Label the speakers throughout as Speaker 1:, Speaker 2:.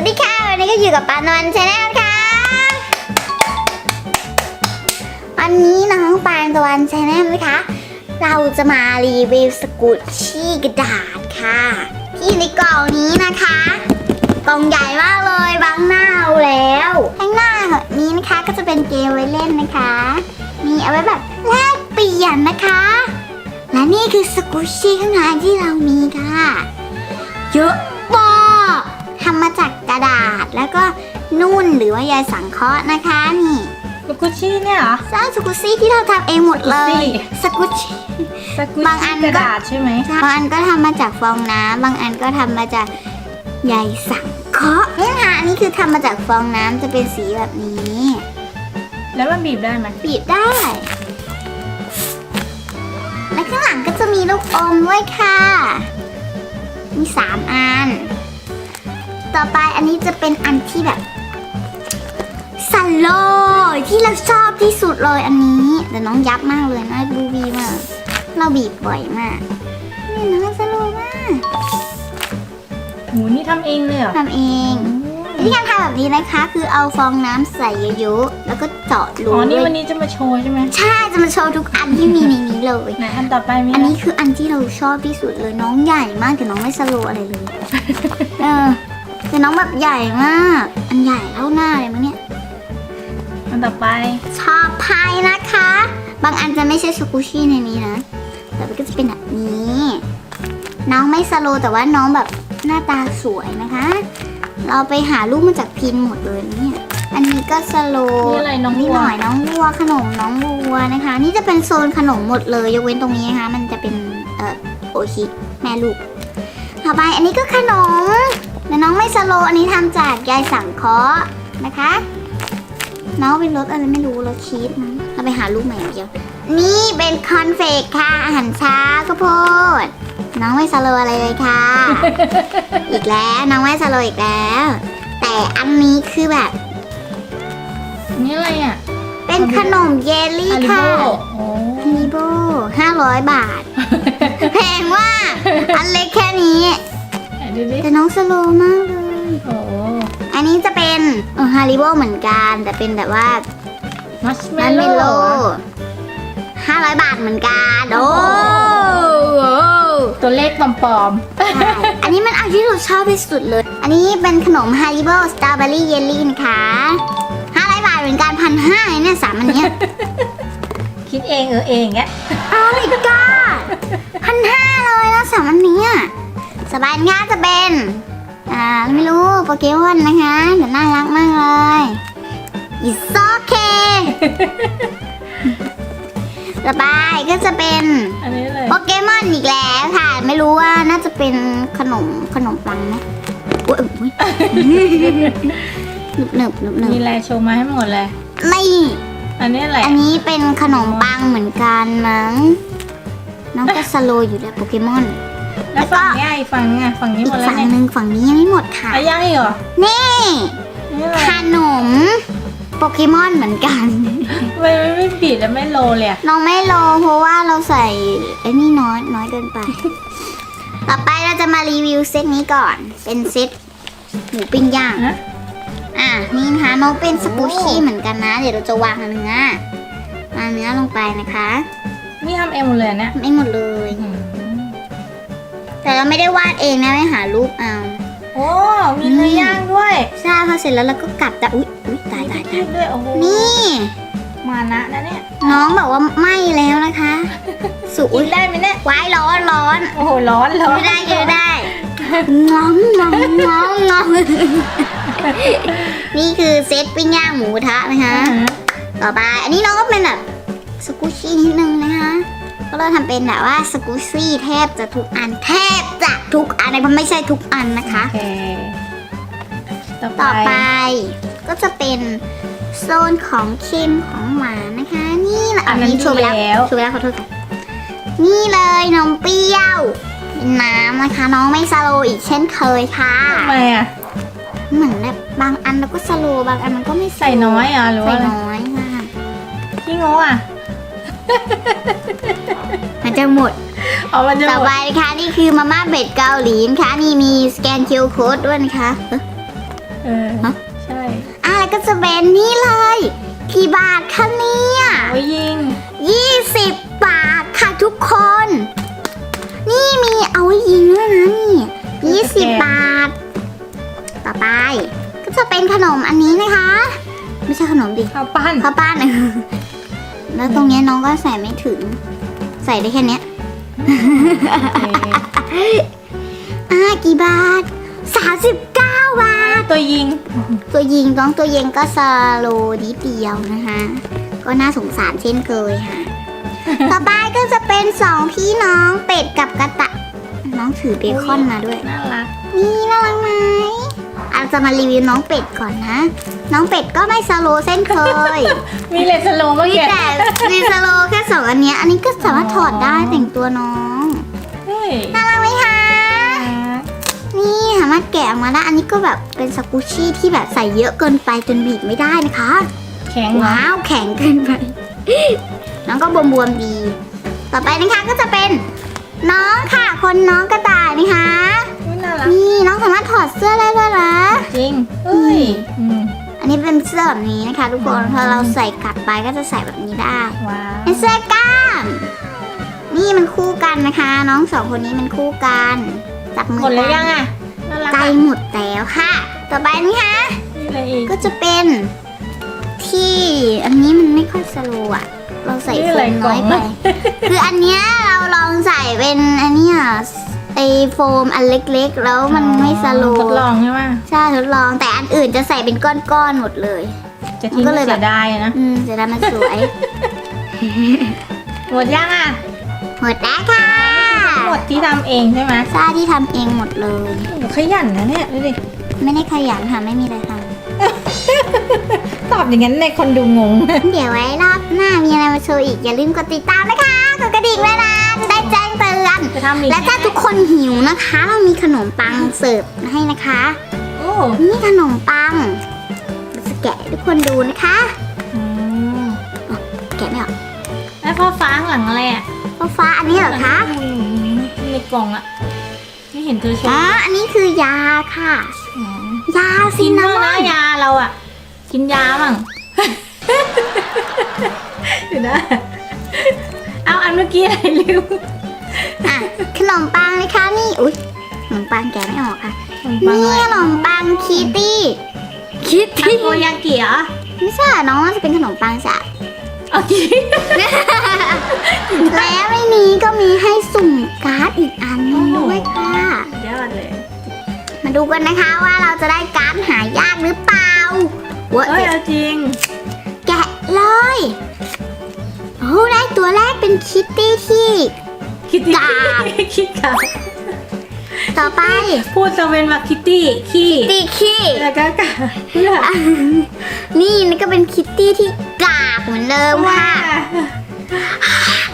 Speaker 1: วัสดีค่ะ วันนี้ก็อยู่กับปานวันชาแนลค่ะ วันนี้น้องปานตะวันชาแนลนะคะ เราจะมารีวิวสกุชชี่กระดาษค่ะ ที่ในกล่องนี้นะคะ กล่องใหญ่มากเลยบางหน้าเอาแล้ว ข้างหน้านี้นะคะก็จะเป็นเกมไว้เล่นนะคะ มีเอาไว้แบบแลกเปลี่ยนนะคะ และนี่คือสกุชชี่ข้างในที่เรามีค่ะ เยอะ มากทำมาจากกระดาษแล้วก็นุ่นหรือว่าใยสังเคราะห์นะคะนี่
Speaker 2: สกุชชี่เนี่ยเหรอ
Speaker 1: สร้างสกุชชี่ที่เราทำเองหมดเลยสกุชชี่
Speaker 2: สกุช
Speaker 1: บางอัน
Speaker 2: ชี่
Speaker 1: ก็
Speaker 2: กระดาษใช่ไหม
Speaker 1: บางอันก็ทำมาจากฟองน้ำบางอันก็ทำมาจากใยสังเคราะห์นี่ค่ะอันนี้คือทำมาจากฟองน้ำจะเป็นสีแบบนี้
Speaker 2: แล้วมันบีบได้ไหม
Speaker 1: บีบได้และข้างหลังก็จะมีลูกอมด้วยค่ะ มีสามอัน ต่อไปอันนี้จะเป็นอันที่แบบสันโลที่เราชอบที่สุดเลยอันนี้ แต่น้องยับมากเลยนะดูบีมาก เราบีบบ่อยมากนี่น้องสโลมาก
Speaker 2: หมูนี่ทำเองเลยเหรอ
Speaker 1: ทำเองวิธีการทำแบบนี้นะคะ คือเอาฟองน้ำใส่เยอะๆแล้วก็เจาะรู
Speaker 2: อ๋อนี่
Speaker 1: ด้วย
Speaker 2: วันนี้จะมาโชว์ใช่ไหม
Speaker 1: ใช่จะมาโชว์ทุกอันที่มีในนี้เลย
Speaker 2: ไหนอันต่อไปมี
Speaker 1: อัน
Speaker 2: อะไร
Speaker 1: นี้คืออันที่เราชอบที่สุดเลยน้องใหญ่มากแต่น้องไม่สโลว์อะไรเลยเออ แต่น้องแบบใหญ่มาก อันใหญ่เท่าหน้าเลยมั้งเนี่ย
Speaker 2: อันต่อไป
Speaker 1: ชอบพายนะคะ บางอันจะไม่ใช่สกูชี่ในนี้นะ แต่มันก็จะเป็นแบบนี้ น้องไม่สโลว์แต่ว่าน้องแบบหน้าตาสวยนะคะ เราไปหารูปมาจากพินหมดเลยเนี่ย อันนี้ก็สโลว์
Speaker 2: นี่อะไรน้อง
Speaker 1: นิด
Speaker 2: วัว
Speaker 1: หน่อยน้องวัวขนมน้องวัวนะคะ นี่จะเป็นโซนขนมหมดเลย ยกเว้นตรงนี้นะคะ มันจะเป็นเอ่อโอชิแม่ลูก ต่อไปอันนี้ก็ขนม แต่น้องไม่สโลว์อันนี้ทำจากใยสังเคราะห์นะคะ น้องเป็นรสอะไรไม่รู้รสชีสมั้งเราไปหาลูกใหม่เดียวนี่เป็นคอนเฟกค่ะอาหารเช้าข้าวโพดน้องไม่สโลว์อะไรเลยค่ะ อีกแล้วน้องไม่สโลว์อีกแล้ว แต่อันนี้คือแบบ
Speaker 2: นี่อะไรอะ
Speaker 1: เป็นขนมเยลลี่
Speaker 2: อาริ
Speaker 1: ค่ะ
Speaker 2: โบโอ้
Speaker 1: ฮาริโบห้าร้อยบาท แพงมากอันเล็กแค่นี้
Speaker 2: ไหน ดูดิ
Speaker 1: แต่น้องสโลว์มากเลย
Speaker 2: โอ้
Speaker 1: อันนี้จะเป็นเออฮาริโบเหมือนกัน แต่เป็นแบบว่า
Speaker 2: มัชเม
Speaker 1: มัน
Speaker 2: ล
Speaker 1: เมล
Speaker 2: โล่
Speaker 1: โล่ห้าร้อยบาทเหมือนกัน โอ้
Speaker 2: ตัวเลขปลอม
Speaker 1: ใช่อันนี้มันอันที่เราชอบที่สุดเลย อันนี้เป็นขนมฮาริโบสตรอเบอรี่เยลลี่นะคะห้าร้อยบาทเหมือนกันพันห้าเนี่ยสามอันเนี้ย
Speaker 2: ๆ คิดเองเออเองแก
Speaker 1: โอ้ my god พันห้าเลยนะสามอันเนี้ย สบายง่ายจะเป็น อ่า ไม่รู้โปเกมอนนะคะแต่น่ารักมากเลย It's okay ต่อไปก็จะเป็น
Speaker 2: อันนี้เลย
Speaker 1: โปเกมอนอีกแล้วค่ะ ไม่รู้ว่าน่าจะเป็นขนมขนมปังไหมอุ๊ยอุ๊ยหนึบหนึบหนึบหนึบ
Speaker 2: มีอะไรโชว์มาให้หมดเลย
Speaker 1: นี่
Speaker 2: อันนี้อะไร
Speaker 1: อันนี้เป็นขนมปังเหมือนกันมั้ง น้องก็สโลว์อยู่แล้วโปเกมอน
Speaker 2: แล้วฝั่งเนี้ยอีกฝั่งเนี้ยฝั่งนี้
Speaker 1: อี
Speaker 2: หม
Speaker 1: ก
Speaker 2: ดแล้ว
Speaker 1: ฝั่ง
Speaker 2: เนี่ย
Speaker 1: หนึ่งฝั่งนี้ยังไม่หมดค่ะ
Speaker 2: อะยังอีกเหรอ
Speaker 1: นี่
Speaker 2: นี่อะไร
Speaker 1: ขนม โปเกมอนเหมือนกัน
Speaker 2: ทำไมมันไม่บีดแล้วไม่โลเลยอะ
Speaker 1: น้องไม่โลเพราะว่าเราใส่ไอ้นี่น้อยน้อยเกินไป ต่อไปเราจะมารีวิวเซตนี้ก่อน เป็นเซตหมูปิ้งย่าง
Speaker 2: นะ
Speaker 1: อะนี่นะคะน้องเป็นสปูชี่เหมือนกันนะ เดี๋ยวเราจะวางเนื้อวางเนื้อลงไปนะคะ
Speaker 2: นี่ทำเองหมดเลยเนี่ย
Speaker 1: ไม่หมดเลย แต่เราไม่ได้วาดเองนะไม่หารูปเอา
Speaker 2: โอ้ มีเนื้อย่างด้วย
Speaker 1: ใช่พอเสร็จแล้วเราก็กลับแต่อุ๊ยอุ๊ยตายตายตาย
Speaker 2: ด้วยโอ้โห
Speaker 1: นี่
Speaker 2: มานะนะเนี่ย
Speaker 1: น้องบอกว่าไหม้แล้วนะคะ สุ
Speaker 2: กิ
Speaker 1: อุ๊
Speaker 2: น
Speaker 1: ย
Speaker 2: ได้ไหมเนี่ย
Speaker 1: ว้ายร้อนร้อน
Speaker 2: โอ้โห ร้อนร้อน
Speaker 1: ไม่ได้เยอะได้งอมงอมงอมงอมนี่คือเซตปิ้งย่างหมูกระทะนะคะ
Speaker 2: อ่าฮะ
Speaker 1: ต่อไปอันนี้น้องก็เป็นแบบสกูชี่นิดนึงนะคะ ก็เราทำเป็นแบบว่าสกูชี่แทบจะทุกอันแทบจะทุกอันมันไม่ใช่ทุกอันนะคะ
Speaker 2: โอเคต่อ
Speaker 1: ต่อ
Speaker 2: ไป
Speaker 1: ไปก็จะเป็นโซนของเค็มของหวานนะคะ นี่แหละ
Speaker 2: อันนั้น
Speaker 1: โชว์ไปแล้ว
Speaker 2: ดีแล้ว
Speaker 1: โชว์ไปแล้วขอโทษค่ะนี่เลยนมเปรี้ยวเป็นน้ำนะคะ น้องไม่สโลว์อีกเช่นเคยค่ะ
Speaker 2: ทำไมอะ
Speaker 1: เหมือนแบบบางอันเราก็สโลว์บางอันมันก็ไม่สโลว์
Speaker 2: ใส่น้อยอะหรือ
Speaker 1: ใส่
Speaker 2: ว่าอะไร
Speaker 1: น้อยค่ะ
Speaker 2: ขี้โง่อะ
Speaker 1: มันจะหมด
Speaker 2: เอามันจะ
Speaker 1: ต่อ
Speaker 2: หม
Speaker 1: ไป
Speaker 2: ด
Speaker 1: นะคะนี่คือมาม่าเบ็ดเกาหลีนะคะนี่มีสแกนคิวโค้ดด้วยนะคะเอ๊ะ
Speaker 2: เออ
Speaker 1: ฮะ
Speaker 2: ใช่
Speaker 1: อะแล้วก็จะเป็นนี่เลย กี่บาทคะเนี่ย
Speaker 2: โอ้ยยิง
Speaker 1: 20 บาทค่ะทุกคน นี่มีเอาไว้ยิงด้วยนะนี่20 บาท ต่อไป ก็จะเป็นขนมอันนี้นะคะ ไม่ใช่ขนมดิ
Speaker 2: ข้าวปั้น
Speaker 1: ข้าวปั้น แล้วตรงเนี้ยน้องก็ใส่ไม่ถึง ใส่ได้แค่เนี้ย
Speaker 2: โอเค
Speaker 1: อ่ากี่บาท39บาท
Speaker 2: ตัวยิง
Speaker 1: ตัวยิงน้องตัวเย็งก็สโลนิดเดียวนะคะ ก็น่าสงสารเช่นเคยค่ะ ต่อไปก็จะเป็นสองพี่น้องเป็ดกับกระตะ น้องถือเบคอนมาด้วย
Speaker 2: น่ารัก
Speaker 1: นี่น่ารักไหม อาจจะมารีวิวน้องเป็ดก่อนนะ น้องเป็ดก็ไม่สโลเส้นเคย
Speaker 2: มีเลนสโลว์เมื่อ
Speaker 1: มี
Speaker 2: กี้
Speaker 1: แต่มีสโลแค่สองอันเนี้ยอันนี้ก็สามารถถอดได้แต่งตัวน้อง
Speaker 2: เฮ้ย
Speaker 1: น่ารักไหมคะ นี่สามารถแกะออกมาได้ อันนี้ก็แบบเป็นสกูชี่ที่แบบใส่เยอะเกินไปจนบีบไม่ได้นะคะ
Speaker 2: แข็งเหรอ
Speaker 1: ว้าวแข็งเกินไป น้องก็บวมๆดี ต่อไปนะคะก็จะเป็นน้องค่ะ คนน้องกระต่ายนะคะ
Speaker 2: อุ๊ย น่ารัก
Speaker 1: นี่น้องสามารถถอดเสื้อได้ด้วยนะ
Speaker 2: จริงเฮ้ยอืม
Speaker 1: อันนี้เป็นเสื้อแบบนี้นะคะ ทุกคน
Speaker 2: อืม
Speaker 1: พอเราใส่กลับไปก็จะใส่แบบนี้ได้
Speaker 2: ว้าว
Speaker 1: เป็นเสื้อกล้าม นี่มันคู่กันนะคะ น้องสองคนนี้มันคู่กันจับมือ
Speaker 2: หมดแล้ว
Speaker 1: กั
Speaker 2: ยังอะน่ารัก
Speaker 1: ใจ
Speaker 2: อะ
Speaker 1: หมดแล้วค่ะ ต่อไปนะคะ
Speaker 2: มีอะไรอีก
Speaker 1: ก็จะเป็นที่อันนี้มันไม่ค่อยสโลว์อะเราใส่
Speaker 2: นี่
Speaker 1: โฟ
Speaker 2: อะไร
Speaker 1: ม
Speaker 2: กล่
Speaker 1: น้
Speaker 2: อ
Speaker 1: องยไปคืออันเนี้ยเราลองใส่เป็นอันเนี้ย ไอโฟมอันเล็กๆ แล้วมันไม่สโล
Speaker 2: ทด
Speaker 1: ว์
Speaker 2: ลองใช่ไหม
Speaker 1: ใช่ทดลองแต่อันอื่นจะใส่เป็นก้อนๆหมดเลย
Speaker 2: จะทิ้ง
Speaker 1: มันก็เลย
Speaker 2: เสี
Speaker 1: แบบ
Speaker 2: ยดายอะนะ
Speaker 1: อืมจะได้มันสวย
Speaker 2: หมดยังอะ
Speaker 1: หมดแล้วค่ะ
Speaker 2: หมดที่ทำเองใช่ไหม
Speaker 1: ซ่าที่ทำเองหมดเลย
Speaker 2: โอ้ขยันนะเนี่ยดูดิ
Speaker 1: ไม่ได้ขยันค่ะไม่มีอะไรท
Speaker 2: ตอบอย่างนั้นในคนดูงงำ
Speaker 1: เดี๋ยวไว้รอบหน้ามีอะไรมาโชว์อีกอย่าลืมกดติดตามนะคะกดกระดิ่งเลยนะจะ ได้แจ้งเตือน
Speaker 2: จะทำอีก
Speaker 1: และถ้าทุกคนหิวนะคะเรามีขนมปังเสิร์ฟให้นะคะ
Speaker 2: โอ้
Speaker 1: นี่ขนมปังเราจะแกะให้ทุกคนดูนะคะ
Speaker 2: อืม
Speaker 1: แกะไม่ออก
Speaker 2: แล้วพ่อฟ้าข้างหลังอะไรอะ
Speaker 1: ฟ้าฟ้าอันนี้เหรอคะ
Speaker 2: ในกล่องอะ ไม่เห็นเธอโช
Speaker 1: อ๋อ
Speaker 2: ว์
Speaker 1: อันนี้คือยาค่ะ
Speaker 2: อ๋อยา
Speaker 1: ซิ
Speaker 2: กิน
Speaker 1: นนา
Speaker 2: บ้าง
Speaker 1: มอ
Speaker 2: นะ
Speaker 1: น
Speaker 2: ยาเราอะ กินยาบ้าง เดี๋ยวนะ เอาอันเมื่อกี้อะไรลืม
Speaker 1: อะขนมปังนะคะนี่อุ้ยขนมปังแกะไม่ออกค่ะ
Speaker 2: ปัง
Speaker 1: นี่
Speaker 2: อะไร
Speaker 1: ขนมปังคิตตี้คิต
Speaker 2: ทา
Speaker 1: ตี้
Speaker 2: โกยากิเหรอ
Speaker 1: ไม่ใช่น้องน่าจะเป็นขนมปังจ้ะ
Speaker 2: โอเค
Speaker 1: แล้วในนี้ก็มีให้สุ่มการ์ดอีกอันหนึงด้วยค่ะ
Speaker 2: ยอดเลย
Speaker 1: มาดูกันนะคะว่าเราจะได้การ์ดหายากหรือเปล่าเว้ย
Speaker 2: เอ้ยเอาจริง
Speaker 1: แกะเลย โอ้ได้ตัวแรกเป็นคิตตี้ที่
Speaker 2: คิด
Speaker 1: กาก
Speaker 2: คิดกาก
Speaker 1: ต่อไป
Speaker 2: พูดจะเป็นมาคิตตี้ขี้
Speaker 1: ตีขี้
Speaker 2: แล้วก็กาเพื่อ
Speaker 1: อะนี่นี่ก็เป็นคิตตี้ที่กากเหมือนเดิมค่ะ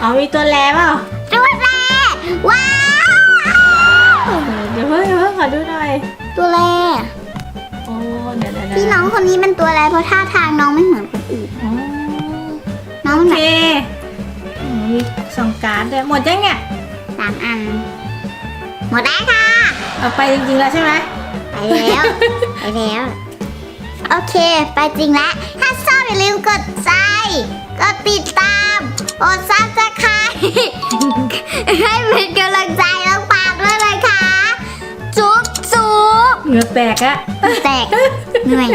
Speaker 2: อ๋อมีตัวแลเปล่า
Speaker 1: ตัวแรกว้าว
Speaker 2: เออเดี๋ยวเพิ่งเดี๋ยวเพิ่งขอดูหน่อย
Speaker 1: ตัวแรก
Speaker 2: โอ้เดี๋ยวเดี๋ยวเดี๋ยว
Speaker 1: พี่น้องคนนี้เป็นตัวอะไรเพราะท่าทางน้องไม่เหมือน
Speaker 2: สองการ์ดด้วยหมดยังเนี่ย
Speaker 1: สามอัน หมดแล้วค่ะ
Speaker 2: เอาไปจริงๆแล้วใช่ไหม
Speaker 1: ไปแล้ว ไปแล้ว โอเค ไปจริงแล้ว ถ้าชอบอย่าลืมกดใจ กดติดตามกดซับสไครต์ให้เป็นกำลังใจน้องปาล์มด้วยเลยค่ะจุ๊บจุ๊บ
Speaker 2: เหงื่อแตกอะ
Speaker 1: แตกเหนื่อย